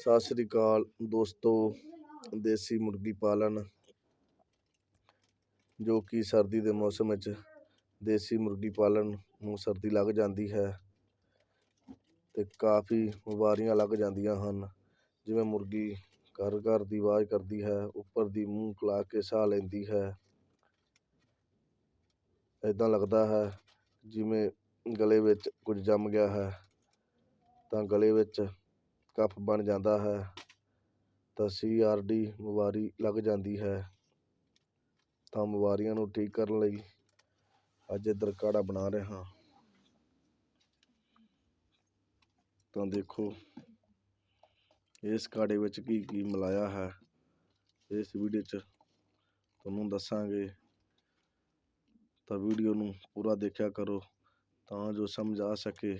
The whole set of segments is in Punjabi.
ਸਤਿ ਸ੍ਰੀ ਅਕਾਲ ਦੋਸਤੋ, ਦੇਸੀ ਮੁਰਗੀ ਪਾਲਣ, ਜੋ ਕਿ ਸਰਦੀ ਦੇ ਮੌਸਮ ਵਿੱਚ ਦੇਸੀ ਮੁਰਗੀ ਪਾਲਣ ਨੂੰ ਸਰਦੀ ਲੱਗ ਜਾਂਦੀ ਹੈ ਅਤੇ ਕਾਫੀ ਬਿਮਾਰੀਆਂ ਲੱਗ ਜਾਂਦੀਆਂ ਹਨ। ਜਿਵੇਂ ਮੁਰਗੀ ਘਰ ਘਰ ਦੀ ਆਵਾਜ਼ ਕਰਦੀ ਹੈ, ਉੱਪਰ ਦੀ ਮੂੰਹ ਫੁਲਾ ਕੇ ਸਾਹ ਲੈਂਦੀ ਹੈ। ਇੱਦਾਂ ਲੱਗਦਾ ਹੈ ਜਿਵੇਂ ਗਲੇ ਵਿੱਚ ਕੁਝ ਜੰਮ ਗਿਆ ਹੈ, ਤਾਂ ਗਲੇ ਵਿੱਚ ਕਫ ਬਣ ਜਾਂਦਾ ਹੈ, ਤਾਂ ਸੀ ਆਰ ਡੀ ਬਿਮਾਰੀ ਲੱਗ ਜਾਂਦੀ ਹੈ। ਤਾਂ ਬਿਮਾਰੀਆਂ ਨੂੰ ਠੀਕ ਕਰਨ ਲਈ ਅੱਜ ਇੱਧਰ ਕਾੜਾ ਬਣਾ ਰਹੇ ਹਾਂ। ਤਾਂ ਦੇਖੋ, ਇਸ ਕਾੜੇ ਵਿੱਚ ਕੀ ਕੀ ਮਿਲਾਇਆ ਹੈ, ਇਸ ਵੀਡੀਓ 'ਚ ਤੁਹਾਨੂੰ ਦੱਸਾਂਗੇ। ਤਾਂ ਵੀਡੀਓ ਨੂੰ ਪੂਰਾ ਦੇਖਿਆ ਕਰੋ, ਤਾਂ ਜੋ ਸਮਝ ਆ ਸਕੇ।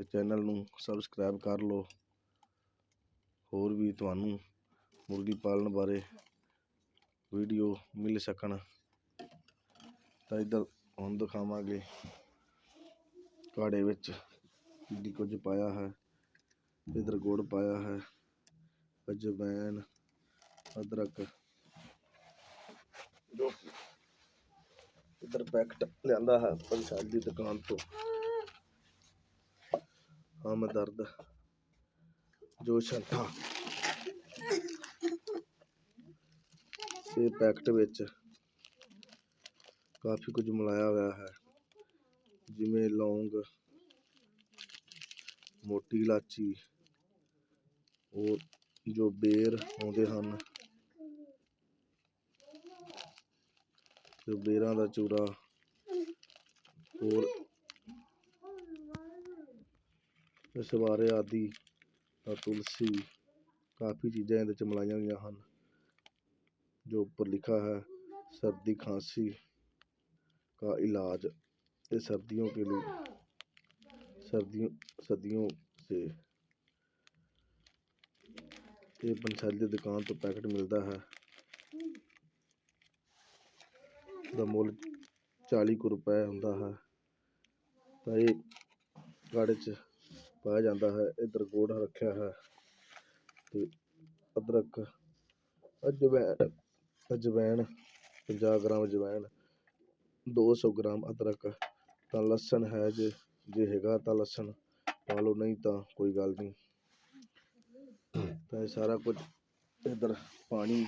ਤੇ ਚੈਨਲ ਨੂੰ ਸਬਸਕ੍ਰਾਈਬ ਕਰ ਲਓ। ਹੋਰ ਵੀ ਤੁਹਾਨੂੰ ਮੁਰਗੀ ਪਾਲਣ ਬਾਰੇ ਵੀਡੀਓ ਮਿਲ ਸਕਣ। ਤਾਂ ਇੱਧਰ ਹੁਣ ਦਿਖਾਵਾਂਗੇ ਕਾੜੇ ਵਿੱਚ ਕੀ ਕੁਝ ਪਾਇਆ ਹੈ। ਇੱਧਰ ਗੁੜ ਪਾਇਆ ਹੈ। ਅਜਵਾਇਣ ਅਦਰਕ, ਜੋ ਇੱਧਰ ਪੈਕਟ ਲਿਆਂਦਾ ਹੈ ਪੰਸਾਲ ਦੀ ਦੁਕਾਨ ਤੋਂ। ਹਮਦਰਦ ਜੋ ਸ਼ੰਠਾ ਇਹ ਪੈਕਟ ਵਿੱਚ ਕਾਫੀ ਕੁਝ ਮਿਲਾਇਆ ਹੋਇਆ ਹੈ। ਜਿਵੇਂ ਲੌਂਗ, ਮੋਟੀ ਇਲਾਚੀ ਔਰ ਜੋ ਬੇਰ ਆਉਂਦੇ ਹਨ ਤੇ ਬੇਰਾਂ ਦਾ ਚੂਰਾ, ਹੋਰ ਇਸ ਬਾਰੇ ਆਦਿ ਤਾਂ ਤੁਲਸੀ ਕਾਫੀ ਚੀਜ਼ਾਂ ਇਹਦੇ ਚ ਮਿਲਾਈਆਂ ਹੋਈਆਂ ਹਨ ਜੋ ਉੱਪਰ ਲਿਖਾ है सर्दी खांसी का इलाज ये सर्दियों के लिए सर्दियों सर्दियों से ਇਹ ਪੰਸਾਲੀ ਦੀ ਦੁਕਾਨ ਤੋਂ ਪੈਕਟ ਮਿਲਦਾ ਹੈ ਦਾ ਮੁੱਲ 40 ਕੁ ਰੁਪਏ ਹੁੰਦਾ ਹੈ ਤਾਂ ਇਹ ਗਾੜੇ 'ਚ ਪਾਇਆ ਜਾਂਦਾ ਹੈ, ਇੱਧਰ ਗੁੜ ਰੱਖਿਆ ਹੈ ਤੇ ਅਦਰਕ ਅਜਵਾਇਣ ਅਜਵਾਇਣ 50 ਗ੍ਰਾਮ ਅਜਵਾਇਣ 200 ਗ੍ਰਾਮ ਅਦਰਕ, ਤਾਂ ਲਸਣ ਹੈ ਜੇ ਜੇ ਹੈਗਾ ਤਾਂ ਲਸਣ, ਪਾ ਲਓ, ਨਹੀਂ ਤਾਂ ਕੋਈ ਗੱਲ ਨਹੀਂ। ਤਾਂ ਇਹ ਸਾਰਾ ਕੁਝ ਇੱਧਰ ਪਾਣੀ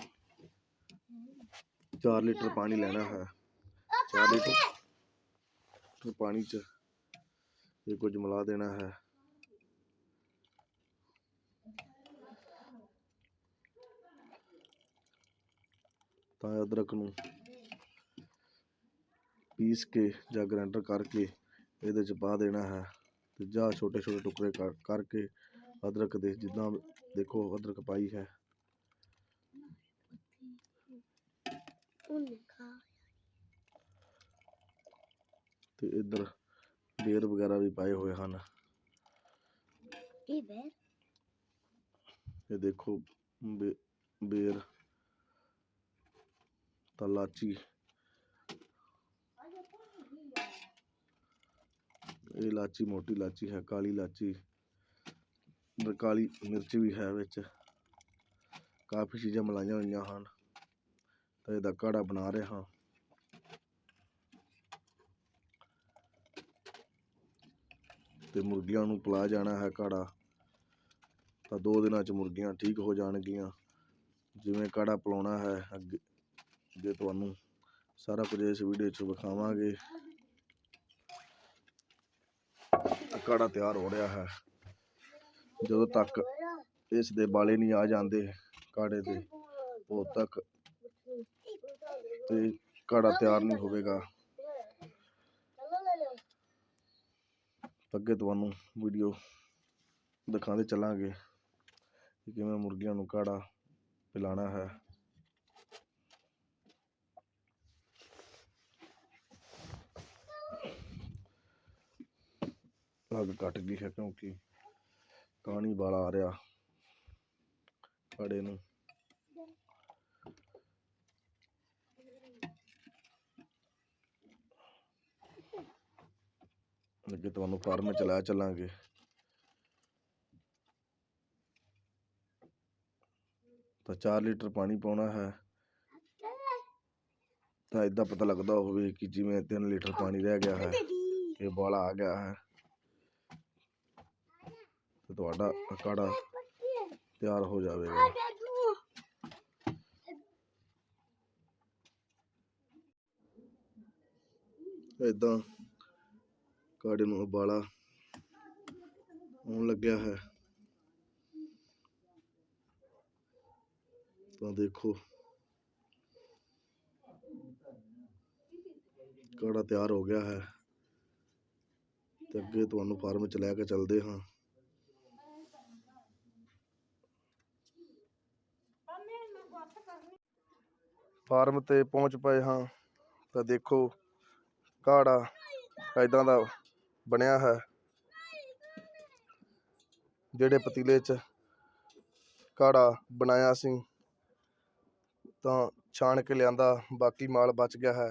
4 ਲੀਟਰ ਪਾਣੀ ਲੈਣਾ ਹੈ। 4 ਲੀਟਰ ਪਾਣੀ 'ਚ ਇਹ ਕੁਝ ਮਿਲਾ ਦੇਣਾ ਹੈ। ਤਾਂ ਅਦਰਕ ਨੂੰ ਪੀਸ ਕੇ ਜਾਂ ਗ੍ਰਾਈਂਡਰ ਕਰਕੇ ਇਹਦੇ 'ਚ ਪਾ ਦੇਣਾ ਹੈ ਤੇ ਜਾਂ ਛੋਟੇ ਛੋਟੇ ਟੁਕੜੇ ਕਰ ਕਰਕੇ ਅਦਰਕ ਦੇ ਜਿੱਦਾਂ ਦੇਖੋ ਅਦਰਕ ਪਾਈ ਹੈ। ਤੇ ਇੱਧਰ ਬੇਰ ਵਗੈਰਾ ਵੀ ਪਾਏ ਹੋਏ ਹਨ। ਇਹ ਬੈਰ ਇਹ ਦੇਖੋ ਬੇਰ ਤਾਂ ਲਾਚੀ ਇਹ ਲਾਚੀ ਮੋਟੀ ਲਾਚੀ ਹੈ, ਕਾਲੀ ਲਾਚੀ ਕਾਲੀ ਮਿਰਚ ਵੀ ਹੈ ਵਿੱਚ। ਕਾਫੀ ਚੀਜ਼ਾਂ ਮਿਲਾਈਆਂ ਹੋਈਆਂ ਹਨ। ਤਾਂ ਇਹਦਾ ਕਾੜਾ ਬਣਾ ਰਹੇ ਹਾਂ। ਤੇ ਮੁਰਗੀਆਂ ਨੂੰ ਪਿਲਾਇਆ ਜਾਣਾ ਹੈ ਕਾੜਾ। ਤਾਂ ਦੋ ਦਿਨਾਂ 'ਚ ਮੁਰਗੀਆਂ ਠੀਕ ਹੋ ਜਾਣਗੀਆਂ। ਜਿਵੇਂ ਕਾੜਾ ਪਿਲਾਉਣਾ ਹੈ, ਅੱਗੇ ਜੇ ਤੁਹਾਨੂੰ ਸਾਰਾ ਕੁਝ ਇਸ ਵੀਡੀਓ 'ਚ ਵਿਖਾਵਾਂਗੇ। ਕਾੜਾ ਤਿਆਰ ਹੋ ਰਿਹਾ ਹੈ। ਜਦੋਂ ਤੱਕ ਇਸ ਦੇ ਬਾਲੇ ਨਹੀਂ ਆ ਜਾਂਦੇ ਕਾੜੇ ਦੇ, ਉਦੋਂ ਤੱਕ ਤੇ ਕਾੜਾ ਤਿਆਰ ਨਹੀਂ ਹੋਵੇਗਾ। ਅੱਗੇ ਤੁਹਾਨੂੰ ਵੀਡੀਓ ਦਿਖਾਉਂਦੇ ਚੱਲਾਂਗੇ ਕਿ ਕਿਵੇਂ ਮੁਰਗੀਆਂ ਨੂੰ ਕਾੜਾ ਪਿਲਾਣਾ ਹੈ। ਅੱਗ ਕੱਟ ਗਈ ਹੈ ਕਿਉਂਕਿ ਕਾਣੀ ਵਾਲਾ ਆ ਰਿਹਾ ਕਾੜੇ ਨੂੰ। ਅੱਗੇ ਤੁਹਾਨੂੰ ਫਾਰਮ ਚਲਾ ਚੱਲਾਂਗੇ। ਤਾਂ 4 ਲੀਟਰ ਪਾਣੀ ਪਾਉਣਾ ਹੈ। ਤਾਂ ਇਦਾਂ ਪਤਾ ਲੱਗਦਾ ਹੋਵੇ ਕਿ ਜਿਵੇਂ 3 ਲੀਟਰ ਪਾਣੀ ਰਹਿ ਗਿਆ ਹੈ, ਇਹ ਉਬਾਲਾ ਆ ਗਿਆ ਹੈ। ਤੇ ਤੁਹਾਡਾ ਕਾੜਾ ਤਿਆਰ ਹੋ ਜਾਵੇਗਾ। ਇਦਾਂ ਕਾੜੇ ਨੂੰ ਉਬਾਲਾ ਆਉਣ ਲੱਗਿਆ ਹੈ। ਤਾਂ ਦੇਖੋ। ਕਾੜਾ ਤਿਆਰ ਹੋ ਗਿਆ ਹੈ ਤੇ ਅੱਗੇ ਤੁਹਾਨੂੰ ਫਾਰਮ 'ਚ ਲੈ ਕੇ ਚੱਲਦੇ ਹਾਂ। ਫਾਰਮ ਤੇ ਪਹੁੰਚ ਪਏ ਹਾਂ, ਤਾਂ ਦੇਖੋ ਕਾੜਾ ਇਦਾਂ ਦਾ ਬਣਿਆ ਹੈ, ਜਿਹੜੇ ਪਤੀਲੇ 'ਚ ਕਾੜਾ ਬਣਾਇਆ ਸੀ, ਤਾਂ ਛਾਣ ਕੇ ਲਿਆਂਦਾ, ਬਾਕੀ ਮਾਲ ਬਚ ਗਿਆ ਹੈ,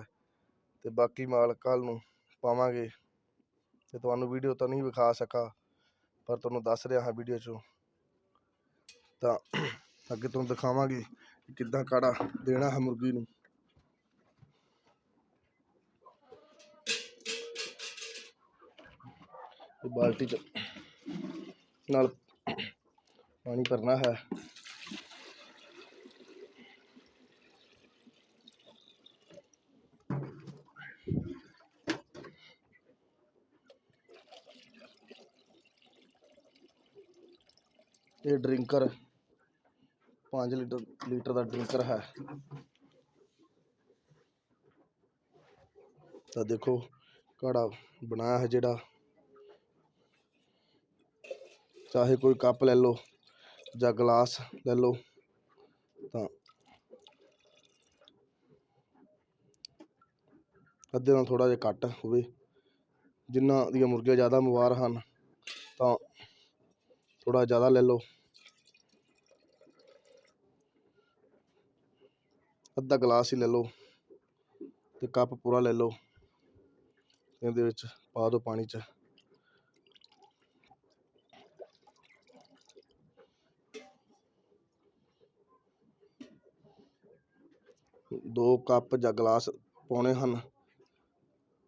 ਤੇ ਬਾਕੀ ਮਾਲ ਕੱਲ ਨੂੰ ਪਾਵਾਂਗੇ, ਤੇ ਤੁਹਾਨੂੰ ਵੀਡੀਓ ਤਾਂ ਨਹੀਂ ਵਿਖਾ ਸਕਾ, ਪਰ ਤੁਹਾਨੂੰ ਦੱਸ ਰਿਹਾ ਹਾਂ ਵੀਡੀਓ 'ਚੋਂ, ਤਾਂ ਅੱਗੇ ਤੁਹਾਨੂੰ ਦਿਖਾਵਾਂਗੇ ਕਿੱਦਾਂ ਕਾੜਾ ਦੇਣਾ ਹੈ ਮੁਰਗੀ ਨੂੰ। ਇਹ ਬਾਲਟੀ 'ਚ ਨਾਲ ਪਾਣੀ ਭਰਨਾ ਹੈ। ਇਹ ਡਰਿੰਕਰ 5 ਲੀਟਰ ਲੀਟਰ ਦਾ ਡਰਿੰਕਰ ਹੈ। ਤਾਂ ਦੇਖੋ, ਘੜਾ ਬਣਾਇਆ ਹੈ ਜਿਹੜਾ। ਚਾਹੇ ਕੋਈ ਕੱਪ ਲੈ ਲਓ ਜਾਂ ਗਲਾਸ ਲੈ ਲਓ, ਤਾਂ ਅੱਧੇ ਨਾਲ ਥੋੜਾ ਜਿਹਾ ਘੱਟ ਹੋਵੇ। ਜਿਨ੍ਹਾਂ ਦੀਆਂ ਮੁਰਗੀਆਂ ਜ਼ਿਆਦਾ ਬਿਮਾਰ ਹਨ, ਤਾਂ ਥੋੜਾ ਜ਼ਿਆਦਾ ਲੈ ਲਓ। ਅੱਧਾ ਗਲਾਸ ਹੀ ਲੈ ਲਓ ਤੇ ਕੱਪ ਪੂਰਾ ਲੈ ਲਓ ਇਹਦੇ ਵਿੱਚ ਪਾ ਦਿਓ ਪਾਣੀ 'ਚ। ਦੋ ਕੱਪ ਜਾਂ ਗਲਾਸ ਪਾਉਣੇ ਹਨ।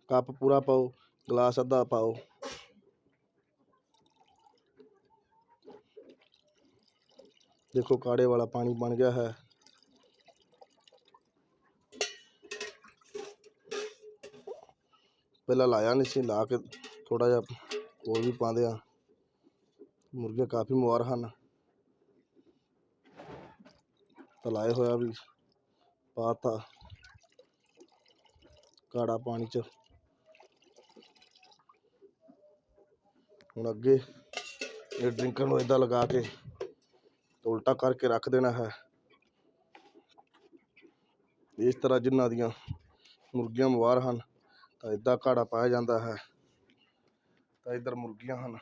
ਕੱਪ ਪੂਰਾ ਪਾਓ, ਗਲਾਸ ਅੱਧਾ ਪਾਓ। ਦੇਖੋ ਕਾੜੇ ਵਾਲਾ ਪਾਣੀ ਬਣ ਗਿਆ ਹੈ। ਪਹਿਲਾਂ ਲਾਇਆ ਨਹੀਂ ਸੀ, ਲਾ ਕੇ ਥੋੜਾ ਜਿਹਾ ਹੋਰ ਵੀ ਪਾਉਂਦੇ ਆ ਮੁਰਗੀਆਂ ਕਾਫੀ ਮੁਬਾਰ ਹਨ। ਤਾਂ ਲਾਏ ਹੋਇਆ ਵੀ ਪਾਤਾ ਕਾੜਾ ਪਾਣੀ ਚ। ਹੁਣ ਅੱਗੇ ਇਹ ਡਰਿੰਕਰ ਨੂੰ ਇਦਾਂ ਲਗਾ ਕੇ ਉਲਟਾ ਕਰਕੇ ਰੱਖ ਦੇਣਾ ਹੈ। ਇਸ ਤਰ੍ਹਾਂ ਜਿਨ੍ਹਾਂ ਦੀਆਂ ਮੁਰਗੀਆਂ ਮੁਬਾਰ ਹਨ ਤਾਂ ਇਦਾਂ ਕਾੜਾ ਪਾਇਆ ਜਾਂਦਾ ਹੈ। ਤਾਂ ਇੱਧਰ ਮੁਰਗੀਆਂ ਹਨ।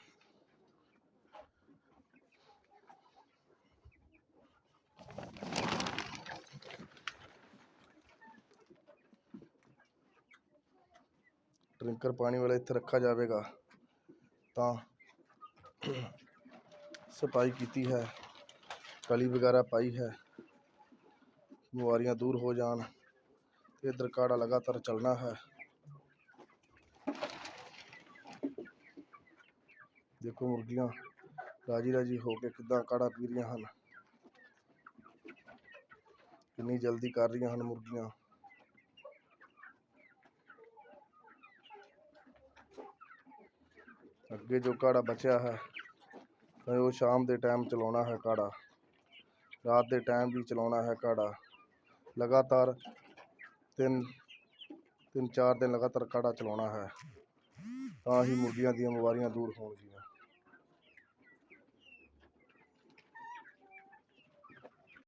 ਡਰਿੰਕਰ ਪਾਣੀ ਵਾਲਾ ਇੱਥੇ ਰੱਖਿਆ ਜਾਵੇਗਾ। ਤਾਂ ਸਫ਼ਾਈ ਕੀਤੀ ਹੈ। ਕਲੀ ਵਗੈਰਾ ਪਾਈ ਹੈ। ਬਿਮਾਰੀਆਂ ਦੂਰ ਹੋ ਜਾਣ। ਤੇ ਇੱਧਰ ਕਾੜਾ ਲਗਾਤਾਰ ਚੱਲਣਾ ਹੈ ਦੇਖੋ ਮੁਰਗੀਆਂ ਰਾਜੀ ਰਾਜੀ ਹੋ ਕੇ ਕਿੱਦਾਂ ਕਾੜਾ ਪੀ ਰਹੀਆਂ ਹਨ। ਕਿੰਨੀ ਜਲਦੀ ਕਰ ਰਹੀਆਂ ਹਨ ਮੁਰਗੀਆਂ। ਅੱਗੇ ਜੋ ਕਾੜਾ ਬਚਿਆ ਹੈ, ਤਾਂ ਉਹ ਸ਼ਾਮ ਦੇ ਟਾਈਮ ਚਲਾਉਣਾ ਹੈ ਕਾੜਾ। ਰਾਤ ਦੇ ਟਾਈਮ ਵੀ ਚਲਾਉਣਾ ਹੈ ਕਾੜਾ। ਲਗਾਤਾਰ ਤਿੰਨ ਤਿੰਨ ਚਾਰ ਦਿਨ ਲਗਾਤਾਰ ਕਾੜਾ ਚਲਾਉਣਾ ਹੈ, ਤਾਂ ਹੀ ਮੁਰਗੀਆਂ ਦੀਆਂ ਬਿਮਾਰੀਆਂ ਦੂਰ ਹੋਣਗੀਆਂ।